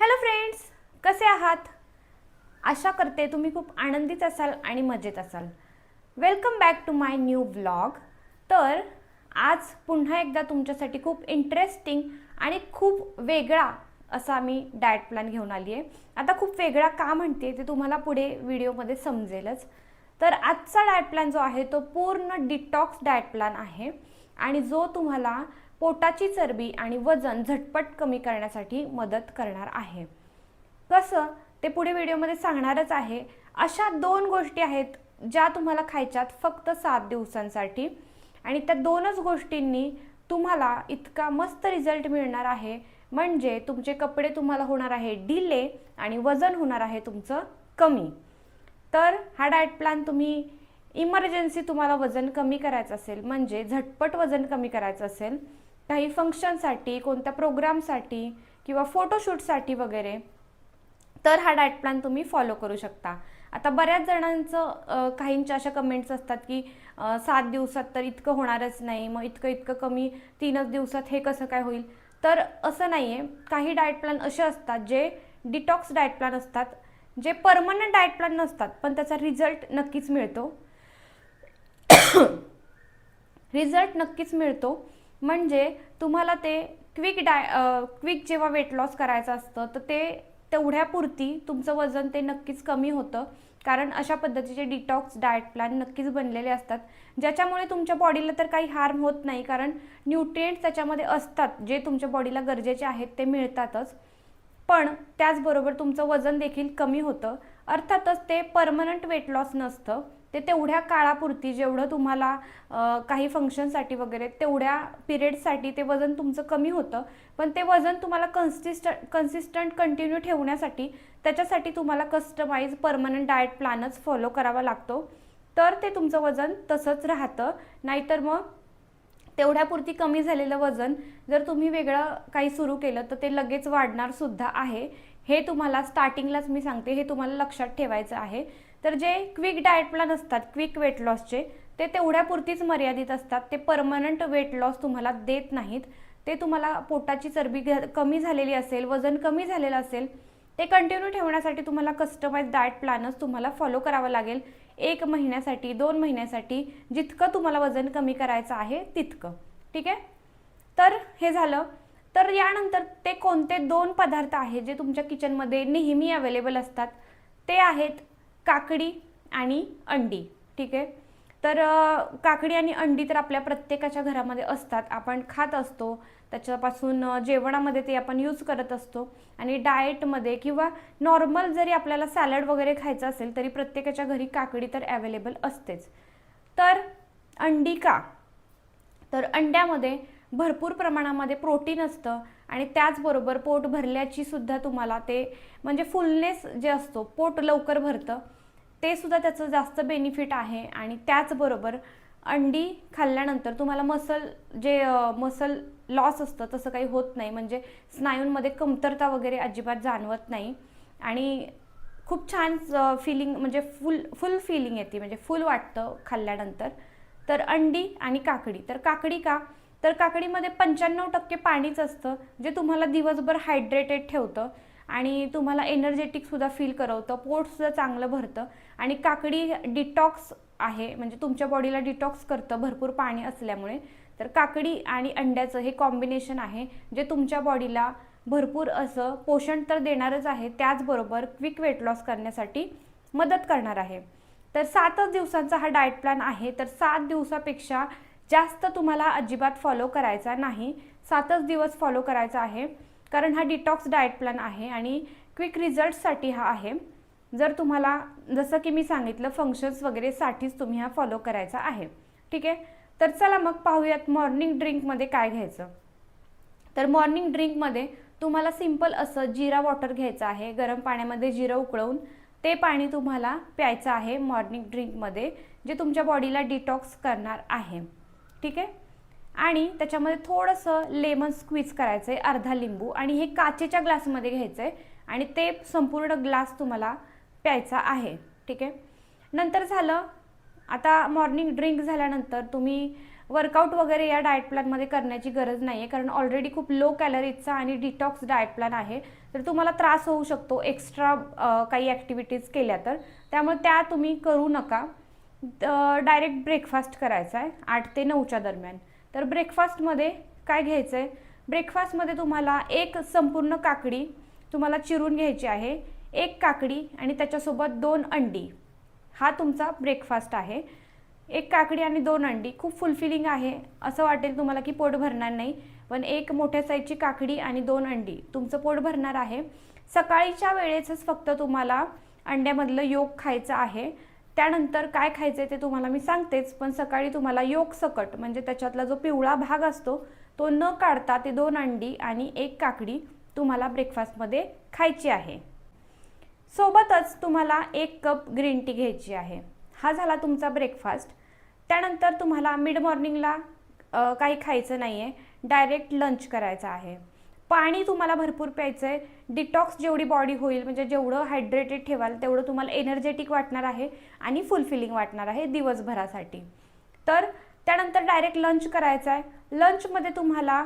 Hello friends कसे आहात? आशा करते तुम्ही खूप आनंदीत असाल आणि मजेत असाल. Welcome back to my new blog तर आज पुन्हा एकदा तुमच्यासाठी खूप इंटरेस्टिंग आणि खूप वेगळा असा मी डाएट प्लॅन घेऊन आली आहे. आता खूप वेगळा का म्हणते ते तुम्हाला पुढे व्हिडिओमध्ये समजेलच. तर आजचा डाएट प्लॅन जो आहे तो पूर्ण डिटॉक्स डाएट प्लॅन आहे. आणि जो तुम्हाला पोटाची चरबी आणि वजन झटपट कमी करण्यासाठी मदत करणार आहे. कसं? ते पुढे व्हिडिओमध्ये सांगणारच आहे. अशा दोन गोष्टी आहेत ज्या तुम्हाला खायच्यात फक्त सात दिवसांसाठी आणि त्या दोनच गोष्टींनी तुम्हाला इतका मस्त रिझल्ट मिळणार आहे. म्हणजे तुमचे कपडे तुम्हाला होणार आहे डिले आणि वजन होणार आहे तुमचं कमी. तर हा डाएट प्लॅन तुम्ही इमर्जन्सी तुम्हाला वजन कमी करायचं असेल म्हणजे झटपट वजन कमी करायचं असेल काही फंक्शनसाठी कोणत्या प्रोग्रामसाठी किंवा फोटोशूटसाठी वगैरे तर हा डायट प्लॅन तुम्ही फॉलो करू शकता. आता बऱ्याच जणांचं काहींच्या अशा कमेंट्स असतात की सात दिवसात तर इतकं होणारच नाही मग इतकं इतकं कमी तीनच दिवसात हे कसं काय होईल? तर असं नाही आहे काही डाएट प्लॅन असे असतात जे डिटॉक्स डाएट प्लॅन असतात जे परमनंट डाएट प्लॅन नसतात पण त्याचा रिझल्ट नक्कीच मिळतो. रिझल्ट नक्कीच मिळतो. म्हणजे तुम्हाला ते क्विक डाय क्विक जेव्हा वेट लॉस करायचं असतं तर ते तेवढ्यापुरती तुमचं वजन ते नक्कीच कमी होतं. कारण अशा पद्धतीचे डिटॉक्स डाएट प्लॅन नक्कीच बनलेले असतात. ज्याच्यामुळे तुमच्या बॉडीला तर काही हार्म होत नाही कारण न्यूट्रिएंट्स त्याच्यामध्ये असतात जे तुमच्या बॉडीला गरजेचे आहेत ते मिळतातच. पण त्याचबरोबर तुमचं वजन देखील कमी होतं. अर्थातच ते परमनंट वेट लॉस नसतं. ते तेवढ्या काळापुरती जेवढं तुम्हाला काही फंक्शनसाठी वगैरे तेवढ्या पिरियडसाठी ते वजन तुमचं कमी होतं. पण ते वजन तुम्हाला कन्सिस्ट कन्सिस्टंट कंटिन्यू ठेवण्यासाठी त्याच्यासाठी तुम्हाला कस्टमाइज परमनंट डाएट प्लॅनच फॉलो करावा लागतो. तर ते तुमचं वजन तसंच राहतं. नाहीतर मग तेवढ्यापुरती कमी झालेलं वजन जर तुम्ही वेगळं काही सुरू केलं तर ते लगेच वाढणारसुद्धा आहे. हे तुम्हाला स्टार्टिंगलाच मी सांगते. हे तुम्हाला लक्षात ठेवायचं आहे. तर जे क्विक डाएट प्लॅन असतात क्विक वेट लॉसचे ते तेवढ्यापुरतीच मर्यादित असतात. ते परमनंट वेट लॉस तुम्हाला देत नाहीत. ते तुम्हाला पोटाची चरबी घ- कमी झालेली असेल वजन कमी झालेलं असेल ते कंटिन्यू ठेवण्यासाठी तुम्हाला कस्टमाइज डाएट प्लॅनच तुम्हाला फॉलो करावं लागेल. एक महिन्यासाठी दोन महिन्यासाठी जितकं तुम्हाला वजन कमी करायचं आहे तितकं. ठीक आहे? तर हे झालं. तर यानंतर ते कोणते दोन पदार्थ आहेत जे तुमच्या किचनमध्ये नेहमी अवेलेबल असतात? ते आहेत काकडी आणि अंडी ठीक आहे? तर काकडी आणि अंडी तर आपल्या प्रत्येकाच्या घरामध्ये असतात. आपण खात असतो. त्याच्यापासून जेवणामध्ये ते आपण यूज करत असतो. आणि डाएटमध्ये किंवा नॉर्मल जरी आपल्याला सॅलड वगैरे खायचं असेल तरी प्रत्येकाच्या घरी काकडी तर अवेलेबल असतेच. तर अंडी का? तर अंड्यामध्ये भरपूर प्रमाणामध्ये प्रोटीन असतं. आणि त्याचबरोबर पोट भरल्याची सुद्धा तुम्हाला ते म्हणजे फुलनेस जे असतो पोट लवकर भरतं. ते सुद्धा त्याचं जास्त बेनिफिट आहे आणि त्याचबरोबर अंडी खाल्ल्यानंतर तुम्हाला मसल जे मसल लॉस असतं तसं काही होत नाही. म्हणजे स्नायूंमध्ये कमतरता वगैरे अजिबात जाणवत नाही. आणि खूप छान फिलिंग म्हणजे फुल फुल फिलिंग येते. म्हणजे फुल वाटतं खाल्ल्यानंतर. तर अंडी आणि काकडी. तर काकडी का? तर काकडीमध्ये पंच्याण्णव टक्के पाणीच असतं जे तुम्हाला दिवसभर हायड्रेटेड ठेवतं आणि तुम्हाला एनर्जेटिकसुद्धा फील करवतं. पोटसुद्धा चांगलं भरतं. आणि काकडी डिटॉक्स आहे म्हणजे तुमच्या बॉडीला डिटॉक्स करतं भरपूर पाणी असल्यामुळे. तर काकडी आणि अंड्याचं हे कॉम्बिनेशन आहे जे तुमच्या बॉडीला भरपूर असं पोषण तर देणारच आहे त्याचबरोबर क्विक वेट लॉस करण्यासाठी मदत करणार आहे. तर सातच दिवसांचा हा डाएट प्लॅन आहे तर सात दिवसापेक्षा जास्त तुम्हाला अजिबात फॉलो करायचा नाही. सातच दिवस फॉलो करायचा आहे कारण हा डिटॉक्स डाएट प्लॅन आहे आणि क्विक रिझल्टसाठी हा आहे. जर तुम्हाला जसं की मी सांगितलं फंक्शन्स वगैरेसाठीच तुम्ही हा फॉलो करायचा आहे. ठीक आहे? तर चला मग पाहूयात मॉर्निंग ड्रिंकमध्ये काय घ्यायचं. तर मॉर्निंग ड्रिंकमध्ये तुम्हाला सिंपल असं जिरा वॉटर घ्यायचं आहे गरम पाण्यामध्ये जिरं उकळवून. ते पाणी तुम्हाला प्यायचं आहे मॉर्निंग ड्रिंकमध्ये जे तुमच्या बॉडीला डिटॉक्स करणार आहे. ठीक आहे? आणि त्याच्यामध्ये थोडंसं लेमन स्क्वीज करायचं आहे अर्धा लिंबू. आणि हे काचेच्या ग्लासमध्ये घ्यायचं आहे आणि ते संपूर्ण ग्लास तुम्हाला प्यायचा आहे. ठीक आहे? नंतर झालं आता मॉर्निंग ड्रिंक झाल्यानंतर तुम्ही वर्कआउट वगैरे या डाएट प्लॅनमध्ये करण्याची गरज नाही आहे कारण ऑलरेडी खूप लो कॅलरीजचा आणि डिटॉक्स डाएट प्लॅन आहे. तर तुम्हाला त्रास होऊ शकतो एक्स्ट्रा काही ॲक्टिव्हिटीज केल्या तर. त्यामुळे त्या तुम्ही करू नका. डायरेक्ट ब्रेकफास्ट करायचा आहे आठ ते नऊच्या दरम्यान. तर ब्रेकफास्टमध्ये काय घ्यायचं आहे ब्रेकफास्टमध्ये तुम्हाला एक संपूर्ण काकडी तुम्हाला चिरून घ्यायची आहे. एक काकडी आणि त्याच्यासोबत दोन अंडी. हा तुमचा ब्रेकफास्ट आहे. एक काकडी आणि दोन अंडी. खूप फुलफिलिंग आहे. असं वाटेल तुम्हाला की पोट भरणार नाही. पण एक मोठ्या साईजची काकडी आणि दोन अंडी. तुमचं पोट भरणार आहे. सकाळीच्या वेळेसच फक्त तुम्हाला अंड्यामधलं योग खायचं आहे. त्यानंतर काय खायचं ते तुम्हाला मी सांगतेच. पण सकाळी तुम्हाला योग सकट म्हणजे त्याच्यातला जो पिवळा भाग असतो तो न काढता ते दोन अंडी आणि एक काकडी तुम्हाला ब्रेकफास्टमध्ये खायची आहे. सोबतच तुम्हाला एक कप ग्रीन टी घ्यायची आहे. हा झाला तुमचा ब्रेकफास्ट त्यानंतर तुम्हाला मिड मॉर्निंगला काही खायचं नाही आहे डायरेक्ट लंच करायचं आहे. पाणी तुम्हाला भरपूर प्यायचं आहे डिटॉक्स जेवढी बॉडी होईल म्हणजे जेवढं हायड्रेटेड ठेवाल तेवढं तुम्हाला एनर्जेटिक वाटणार आहे आणि फुलफिलिंग वाटणार आहे दिवसभरासाठी. तर त्यानंतर डायरेक्ट लंच करायचं आहे लंचमध्ये तुम्हाला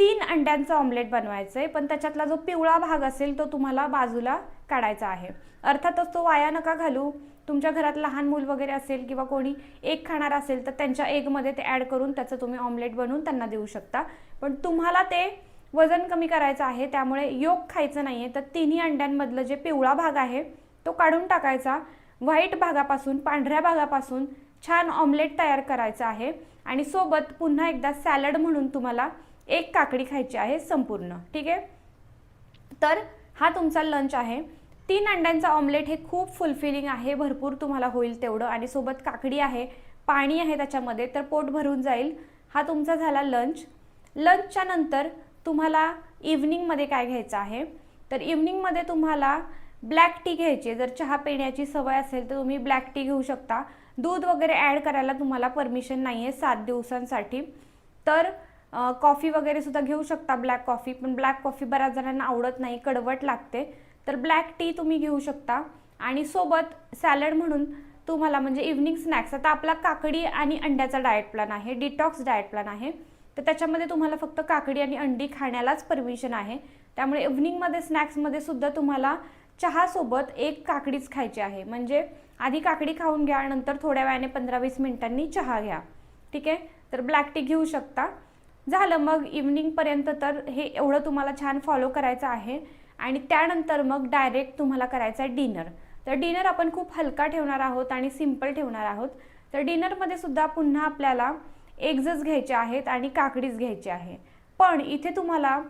तीन अंड्यांचं ऑमलेट बनवायचं आहे पण त्याच्यातला जो पिवळा भाग असेल तो तुम्हाला बाजूला काढायचा आहे. अर्थातच तो वाया नका घालू. तुमच्या घरात लहान मूल वगैरे असेल किंवा कोणी एक खाणार असेल तर त्यांच्या एगमध्ये ते ॲड करून त्याचं तुम्ही ऑमलेट बनवून त्यांना देऊ शकता. पण तुम्हाला ते वजन कमी करायचं आहे त्यामुळे योग खायचं नाही आहे तर तिन्ही अंड्यांमधलं जे पिवळा भाग आहे तो काढून टाकायचा. व्हाईट भागापासून पांढऱ्या भागापासून छान ऑमलेट तयार करायचं आहे. आणि सोबत पुन्हा एकदा सॅलड म्हणून तुम्हाला एक काकडी खायची आहे संपूर्ण ठीक आहे? तर हा तुमचा लंच आहे. तीन अंड्यांचा ऑमलेट हे खूप फुलफिलिंग आहे भरपूर तुम्हाला होईल तेवढं. आणि सोबत काकडी आहे पाणी आहे त्याच्यामध्ये तर पोट भरून जाईल. हा तुमचा झाला लंच लंचच्या नंतर तुम्हाला इव्हनिंगमध्ये काय घ्यायचं आहे? तर इव्हनिंगमध्ये तुम्हाला ब्लॅक टी घ्यायची जर चहा पिण्याची सवय असेल तर तुम्ही ब्लॅक टी घेऊ शकता. दूध वगैरे ॲड करायला तुम्हाला परमिशन नाही आहे सात दिवसांसाठी. तर कॉफी वगैरे सुद्धा घेऊ शकता ब्लॅक कॉफी पण ब्लॅक कॉफी बऱ्याच जणांना आवडत नाही कडवट लागते. तर ब्लॅक टी तुम्ही घेऊ शकता. आणि सोबत सॅलड म्हणून तुम्हाला म्हणजे इव्हनिंग स्नॅक्स आता आपला काकडी आणि अंड्याचा डाएट प्लॅन आहे डिटॉक्स डाएट प्लॅन आहे. तर त्याच्यामध्ये तुम्हाला फक्त काकडी आणि अंडी खाण्यालाच परमिशन आहे. त्यामुळे इव्हनिंगमध्ये स्नॅक्समध्ये सुद्धा तुम्हाला चहासोबत एक काकडीच खायची आहे. म्हणजे आधी काकडी खाऊन घ्या नंतर थोड्या वेळाने पंधरा वीस मिनिटांनी चहा घ्या. ठीक आहे? तर ब्लॅक टी घेऊ शकता. झालं मग इव्हनिंगपर्यंत तर हे एवढं तुम्हाला छान फॉलो करायचं आहे. आणि त्यानंतर मग डायरेक्ट तुम्हाला करायचं आहे डिनर तर डिनर आपण खूप हलका ठेवणार आहोत आणि सिंपल ठेवणार आहोत. तर डिनरमध्ये सुद्धा पुन्हा आपल्याला एग्जच घ्यायचे आहेत आणि काकडीच घ्यायची आहे. पण इथे तुम्हाला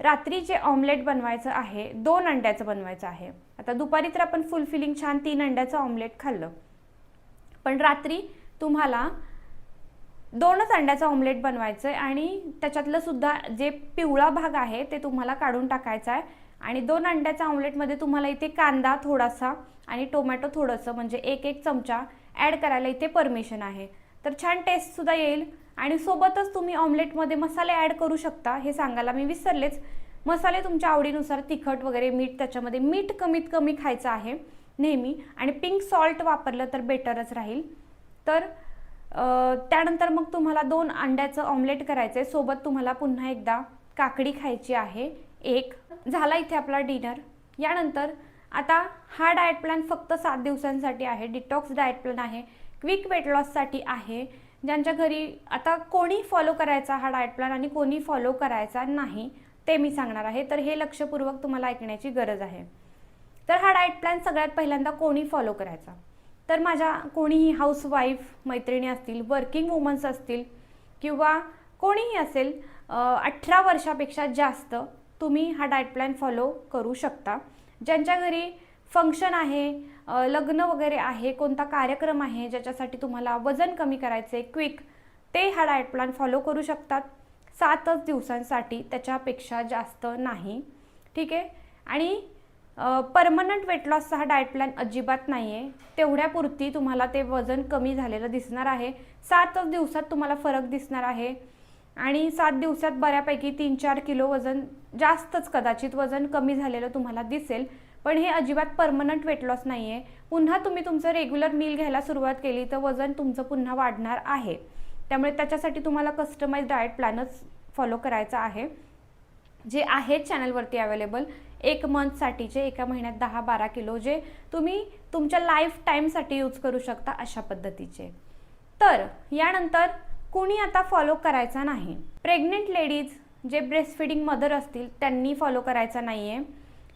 रात्री जे ऑमलेट बनवायचं आहे दोन अंड्याचं बनवायचं आहे. आता दुपारी तर आपण फुलफिलिंग छान तीन अंड्याचं ऑमलेट खाल्लं. पण रात्री तुम्हाला दोनच अंड्याचं ऑमलेट बनवायचं आहे आणि त्याच्यातलं सुद्धा जे पिवळा भाग आहे ते तुम्हाला काढून टाकायचा आहे. आणि दोन अंड्याच्या ऑमलेटमध्ये तुम्हाला इथे कांदा थोडासा आणि टोमॅटो थोडंसं म्हणजे एक एक चमचा ॲड करायला इथे परमिशन आहे. तर छान टेस्टसुद्धा येईल. आणि सोबतच तुम्ही ऑमलेटमध्ये मसाले ॲड करू शकता हे सांगायला मी विसरलेच. मसाले तुमच्या आवडीनुसार तिखट वगैरे मीठ त्याच्यामध्ये मीठ कमीत कमी खायचं आहे नेहमी. आणि पिंक सॉल्ट वापरलं तर बेटरच राहील. तर त्यानंतर मग तुम्हाला दोन अंड्याचं ऑमलेट करायचं आहे सोबत तुम्हाला पुन्हा एकदा काकडी खायची आहे. एक झाला इथे आपला डिनर यानंतर आता हा डाएट प्लॅन फक्त सात दिवसांसाठी आहे. डिटॉक्स डाएट प्लॅन आहे. क्विक वेट लॉससाठी आहे. ज्यांच्या घरी आता कोणी फॉलो करायचा हा डाएट प्लॅन आणि कोणी फॉलो करायचा नाही ते मी सांगणार आहे. तर हे लक्षपूर्वक तुम्हाला ऐकण्याची गरज आहे. तर हा डाएट प्लॅन सगळ्यात पहिल्यांदा कोणी फॉलो करायचा? तर माझ्या कोणीही हाऊसवाईफ मैत्रिणी असतील वर्किंग वुमन्स असतील किंवा कोणीही असेल अठरा वर्षापेक्षा जास्त तुम्ही हा डाएट प्लॅन फॉलो करू शकता. ज्यांच्या घरी फंक्शन आहे लग्न वगैरे आहे कोणता कार्यक्रम आहे ज्याच्यासाठी तुम्हाला वजन कमी करायचं आहे क्विक ते हा डाएट प्लॅन फॉलो करू शकतात. सातच दिवसांसाठी त्याच्यापेक्षा जास्त नाही. ठीक आहे? आणि परमनंट वेट लॉसचा हा डाएट प्लॅन अजिबात नाही आहे तेवढ्यापुरती तुम्हाला ते वजन कमी झालेलं दिसणार आहे. सातच दिवसात तुम्हाला फरक दिसणार आहे. आणि सात दिवसात बऱ्यापैकी तीन चार किलो वजन जास्तच कदाचित वजन कमी झालेलं तुम्हाला दिसेल. पण हे अजिबात परमनंट वेट लॉस नाही आहे पुन्हा तुम्ही तुमचं रेग्युलर मील घ्यायला सुरुवात केली तर वजन तुमचं पुन्हा वाढणार आहे. त्यामुळे त्याच्यासाठी तुम्हाला कस्टमाइज डाएट प्लॅनच फॉलो करायचा आहे. जे आहेत चॅनलवरती अवेलेबल एक मंथसाठीचे एका महिन्यात दहा बारा किलो जे तुम्ही तुमच्या लाईफ टाईमसाठी यूज करू शकता अशा पद्धतीचे. तर यानंतर कुणी आता फॉलो करायचा नाही. प्रेग्नेंट लेडीज जे ब्रेस्ट फिडिंग मदर असतील त्यांनी फॉलो करायचा नाही आहे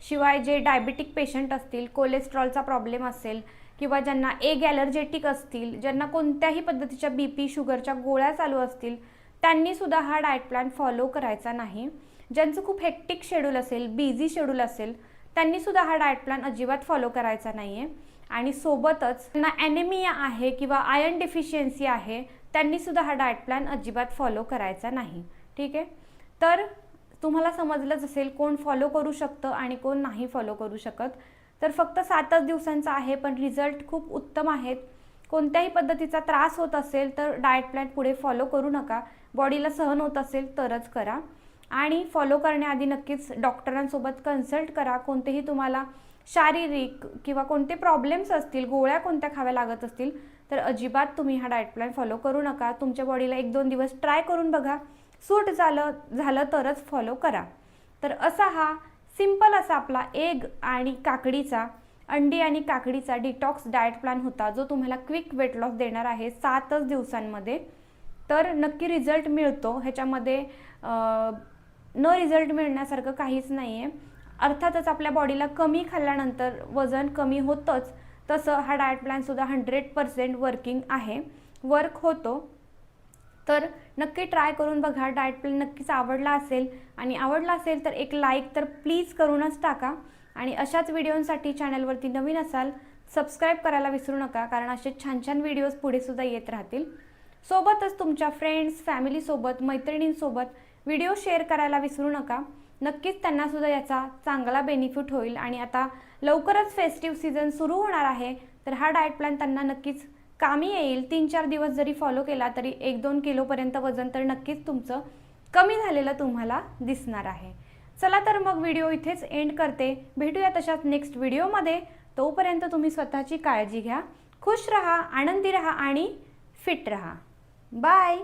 शिवाय जे डायबिटिक पेशंट असतील कोलेस्ट्रॉलचा प्रॉब्लेम असेल किंवा ज्यांना एग ॲलर्जेटिक असतील ज्यांना कोणत्याही पद्धतीच्या बी पी शुगरच्या गोळ्या चालू असतील त्यांनीसुद्धा हा डाएट प्लॅन फॉलो करायचा नाही. ज्यांचं खूप हेक्टिक शेड्यूल असेल बिझी शेड्यूल असेल त्यांनी सुद्धा हा डाएट प्लॅन अजिबात फॉलो करायचा नाही आहे आणि सोबतच त्यांना ॲनेमिया आहे किंवा आयर्न डेफिशियन्सी आहे त्यांनी सुद्धा हा डाएट प्लॅन अजिबात फॉलो करायचा नाही. ठीक आहे? तर तुम्हाला समजलंच असेल कोण फॉलो करू शकतं आणि कोण नाही फॉलो करू शकत. तर फक्त सातच दिवसांचा आहे पण रिझल्ट खूप उत्तम आहेत. कोणत्याही पद्धतीचा त्रास होत असेल तर डाएट प्लॅन पुढे फॉलो करू नका. बॉडीला सहन होत असेल तरच करा. आणि फॉलो करण्याआधी नक्कीच डॉक्टरांसोबत कन्सल्ट करा. कोणतेही तुम्हाला शारीरिक किंवा कोणते प्रॉब्लेम्स असतील गोळ्या कोणत्या खाव्या लागत असतील तर अजिबात तुम्ही हा डाएट प्लॅन फॉलो करू नका. तुमच्या बॉडीला एक दोन दिवस ट्राय करून बघा. सूट झालं झालं तरच फॉलो करा. तर असा हा सिंपल असा आपला एग आणि काकडीचा अंडी आणि काकडीचा डिटॉक्स डाएट प्लॅन होता जो तुम्हाला क्विक वेट लॉस देणार आहे सातच दिवसांमध्ये. तर नक्की रिझल्ट मिळतो. ह्याच्यामध्ये न रिझल्ट मिळण्यासारखं काहीच नाही आहे अर्थातच आपल्या बॉडीला कमी खाल्ल्यानंतर वजन कमी होतंच. तसं हा डाएट प्लॅनसुद्धा हंड्रेड पर्सेंट वर्किंग आहे. वर्क होतो. तर नक्की ट्राय करून बघा. डाएट प्लॅन नक्कीच आवडला असेल आणि आवडला असेल तर एक लाईक तर प्लीज करूनच टाका. आणि अशाच व्हिडिओंसाठी चॅनलवरती नवीन असाल सबस्क्राईब करायला विसरू नका कारण असे छान छान व्हिडिओज पुढे सुद्धा येत राहतील. सोबतच तुमच्या फ्रेंड्स फॅमिलीसोबत मैत्रिणींसोबत व्हिडिओ शेअर करायला विसरू नका. नक्कीच त्यांना सुद्धा याचा चांगला बेनिफिट होईल आणि आता लवकरच फेस्टिव्ह सीझन सुरू होणार आहे. तर हा डाएट प्लॅन त्यांना नक्कीच कामी येईल. तीन चार दिवस जरी फॉलो केला तरी एक दोन किलोपर्यंत वजन तर नक्कीच तुमचं कमी झालेलं तुम्हाला दिसणार आहे. चला तर मग व्हिडिओ इथेच एंड करते. भेटूया तशाच नेक्स्ट व्हिडिओमध्ये तोपर्यंत तुम्ही स्वतःची काळजी घ्या. खुश रहा आनंदी रहा आणि फिट रहा. बाय